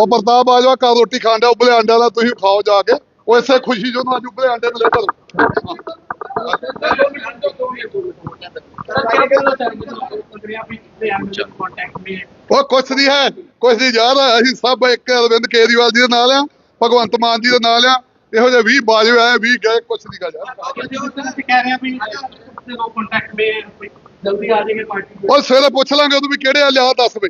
ਉਹ ਪ੍ਰਤਾਪ ਬਾਜਵਾ ਘਰ ਰੋਟੀ ਖਾਣ ਡਿਆ ਉਬਲੇ ਅੰਡਿਆਂ ਦਾ ਤੁਸੀਂ ਖਾਓ ਜਾ ਕੇ। ਉਹ ਇਸੇ ਖੁਸ਼ੀ ਜੋ ਤੁਹਾਨੂੰ ਅੱਜ ਉਬਲੇ ਅੰਡੇ ਮਿਲੇ ਤੁਹਾਨੂੰ ਉਹ ਕੁਛ ਨਹੀਂ ਹੈ ਕੁਛ ਨਹੀਂ ਯਾਰ ਅਸੀਂ ਸਭ ਇੱਕ ਅਰਵਿੰਦ ਕੇਜਰੀਵਾਲ ਜੀ ਦੇ ਨਾਲ ਆ ਭਗਵੰਤ ਮਾਨ ਜੀ ਦੇ ਨਾਲ ਆ। ਇਹੋ ਜਿਹੇ 20 ਬਾਜੂ ਆਏ 20 ਗਏ ਕੁਛ ਨਹੀਂ ਗਾ ਯਾਰ। ਉਹ ਸਵੇਰੇ ਪੁੱਛ ਲਾਂਗੇ ਉਹ ਵੀ ਕਿਹੜੇ ਆ ਲਿਆ ਦੱਸ ਬਈ।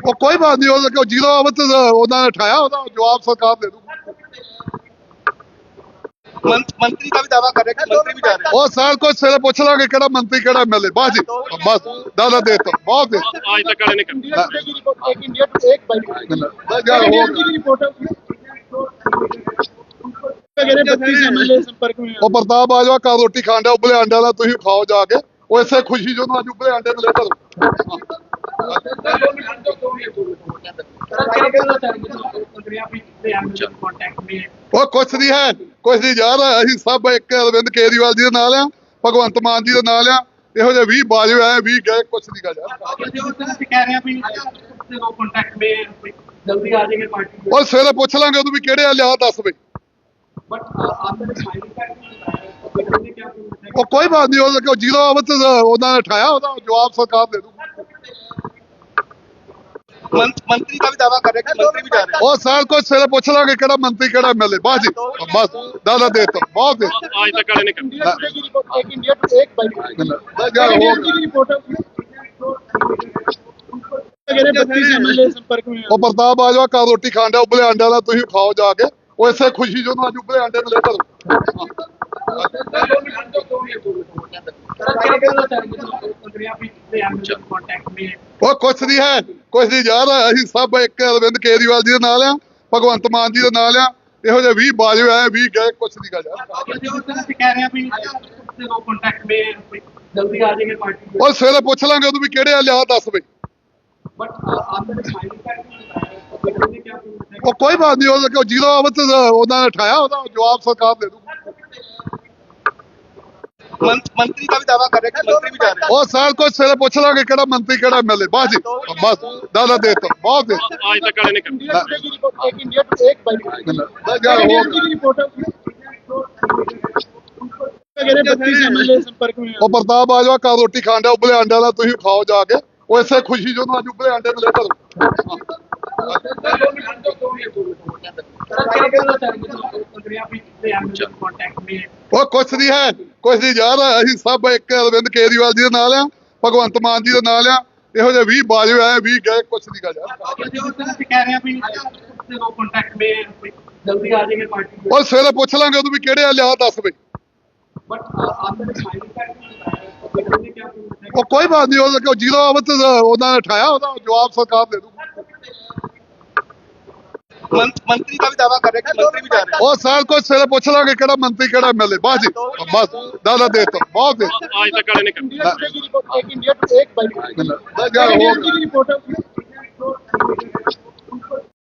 ਉਹ ਕੋਈ ਬਾਤ ਨਹੀਂ ਉਹ ਜਦੋਂ ਆਵਤ ਉਹਨਾਂ ਉਠਾਇਆ ਉਹਦਾ ਜਵਾਬ ਸਰਕਾਰ ਦੇ ਦੂ ਮੰਤਰੀ ਦਾ ਵੀ ਦਾਵਾ ਕਰ ਰਿਹਾ ਮੰਤਰੀ ਵੀ ਜਾ ਰਿਹਾ ਉਹ ਸਾਰ ਕੋਈ ਸਿਰੇ ਪੁੱਛ ਲਾਂਗੇ ਕਿਹੜਾ ਮੰਤਰੀ ਕਿਹੜਾ ਮਿਲੇ ਬਸ ਜੀ ਬਸ ਦਾਦਾ ਦੇ ਤੋ ਬਹੁਤ ਦੇ ਅੱਜ ਤੱਕ ਵਾਲੇ ਨੇ ਕਰ ਇੱਕ ਇੰਡੀਆ ਟੂ ਇੱਕ ਬਾਈ ਉਹ ਪ੍ਰਤਾਪ ਆਜਵਾ ਕਾ ਰੋਟੀ ਖਾਂਦਾ ਉਬਲੇ ਅੰਡਾ ਦਾ ਤੁਸੀਂ ਖਾਓ ਜਾ ਕੇ। ਉਹ ਇਸੇ ਖੁਸ਼ੀ ਜਦੋਂ ਅੱਜ ਉਭਰੇ ਅੰਡੇ ਨੂੰ ਲੈ ਚਲੋ ਉਹ ਕੁਛ ਨਹੀਂ ਹੈ ਕੁਛ ਨਹੀਂ ਯਾਰ ਅਸੀਂ ਸਭ ਇੱਕ ਅਰਵਿੰਦ ਕੇਜਰੀਵਾਲ ਜੀ ਦੇ ਨਾਲ ਆ ਭਗਵੰਤ ਮਾਨ ਜੀ ਦੇ ਨਾਲ ਆ ਇਹੋ ਜਿਹੇ 20 ਬਾਜੂ ਆਏ 20 ਗਏ ਕੁਛ ਨਹੀਂ ਗੱਲ ਯਾਰ ਉਹ ਸਵੇਰੇ ਪੁੱਛ ਲਾਂਗੇ ਉਹਨੂੰ ਵੀ ਕਿਹੜੇ ਆ ਲਿਆ ਦੱਸ ਬਈ ਬਟ ਆਪ ਨੇ ਫਾਈਨਲ ਕਰ ਉਹ ਕੋਈ ਬਾਤ ਨਹੀਂ ਉਹ ਜਿਹਦਾ ਅਵਤ ਉਹਨਾਂ ਨੇ ਠਾਇਆ ਉਹਦਾ ਜਵਾਬ ਸਰਕਾਰ ਦੇ ਦੂ ਮੰਤਰੀ ਦਾ ਵੀ ਦਾਵਾ ਕਰ ਰਿਹਾ ਕਿ ਮੰਤਰੀ ਵੀ ਜਾ ਰਹੇ। ਉਹ ਸਾਰ ਕੋਈ ਸਿਰੇ ਪੁੱਛ ਲਾਂਗੇ ਕਿਹੜਾ ਮੰਤਰੀ ਕਿਹੜਾ ਮਿਲੇ ਬਸ ਜੀ ਬਸ ਦਾਦਾ ਦੇ ਤੋ ਬਹੁਤ ਦੇ ਅੱਜ ਤੱਕ ਵਾਲੇ ਨੇ ਕਰ ਇੱਕ ਇੰਡੀਆ ਟੂ ਇੱਕ ਬਾਈਟ ਉਹ ਪ੍ਰਤਾਪ ਆਜਵਾ ਕਾ ਰੋਟੀ ਖਾਂਦਾ ਉਬਲੇ ਆਂਡਾ ਦਾ ਤੁਸੀਂ ਖਾਓ ਜਾ ਕੇ। ਉਹ ਇਸੇ ਖੁਸ਼ੀ ਜੋ ਅੱਜ ਉਬਲੇ ਆਂਡੇ ਮਿਲੇ ਘਰ ਉਹ ਕੁਛ ਨਹੀਂ ਹੈ, ਕੁਛ ਨਹੀਂ ਯਾਰ, ਅਸੀਂ ਸਭ ਇੱਕ ਅਰਵਿੰਦ ਕੇਜਰੀਵਾਲ ਜੀ ਦਾ ਨਾਲ ਆ, ਭਗਵੰਤ ਮਾਨ ਜੀ ਦਾ ਨਾਲ ਲਿਆ ਇਹੋ ਜਿਹੇ 20 ਬਾਜੂ ਆਏ 20 ਗਏ, ਕੁਛ ਨਹੀਂ ਗੱਲ ਉਹ ਸਵੇਰੇ ਪੁੱਛ ਲਾਂਗੇ ਉਹਨੂੰ ਵੀ ਕਿਹੜੇ ਆ, ਲਿਆ ਦੱਸ ਬਈ। ਉਹ ਕੋਈ ਬਾਤ ਨਹੀਂ, ਉਹ ਜੀਰੋ ਅਵਤ ਉਹਨਾਂ ਨੇ ਠਾਇਆ, ਉਹਦਾ ਜਵਾਬ ਸਰਕਾਰ ਦੇ ਦੂ ਮੰਤਰੀ ਦਾ ਵੀ ਦਾਵਾ ਕਰ ਰਿਹਾ ਕਿ ਮੰਤਰੀ ਵੀ ਜਾ ਰਹੇ ਉਹ ਸਾਲ ਕੋ ਸਿਰੇ ਪੁੱਛ ਲਾਂਗੇ ਕਿਹੜਾ ਮੰਤਰੀ ਕਿਹੜਾ ਮਿਲੇ ਬਸ ਜੀ ਬਸ ਦਾਦਾ ਦੇ ਤੋ ਬਹੁਤ ਦੇ ਰੋਟੀ ਖਾਂਦਾ ਉਬਲੇ ਆਂਡਾ ਦਾ ਤੁਸੀਂ ਖਾਓ ਜਾ ਕੇ। ਉਹ ਇਸੇ ਖੁਸ਼ੀ ਜੋ ਤੁਹਾਨੂੰ ਅੱਜ ਉਬਲੇ ਉਹ ਕੁਛ ਨਹੀਂ ਹੈ। ਕੁਝ ਨਹੀਂ ਯਾਰ, ਅਸੀਂ ਸਭ ਇੱਕ ਅਰਵਿੰਦ ਕੇਜਰੀਵਾਲ ਜੀ ਦਾ ਨਾਲ ਆ, ਭਗਵੰਤ ਮਾਨ ਜੀ ਦਾ ਨਾਲ ਆ, ਇਹੋ ਜਿਹੇ 20 ਬਾਜੂ ਆਏ 20 ਗਏ, ਕੁਛ ਨਹੀਂ ਗਾ ਯਾਰ। ਉਹ ਸਵੇਰੇ ਪੁੱਛ ਲਾਂਗੇ ਉਹਨੂੰ ਵੀ ਕਿਹੜੇ ਆ, ਲਿਆ ਦੱਸ ਬਈ। ਉਹ ਕੋਈ ਬਾਤ ਨਹੀਂ, ਉਹ ਜੀਰੋ ਆਵਤ ਉਹਨਾਂ ਨੇ ਠਾਇਆ, ਉਹਦਾ ਜਵਾਬ ਸਰਕਾਰ ਦੇ ਦੂ ਮੰਤਰੀ ਦਾ ਵੀ ਦਾਵਾ ਕਰ ਰਿਹਾ ਕਿ ਮੰਤਰੀ ਵੀ ਜਾ ਰਹੇ ਉਹ ਸਾਲ ਕੋਈ ਸਿਰੇ ਪੁੱਛ ਲਾਂਗੇ ਕਿਹੜਾ ਮੰਤਰੀ ਕਿਹੜਾ ਮਿਲੇ ਬਸ ਜੀ ਬਸ ਦਾਦਾ ਬਹੁਤ ਦੇ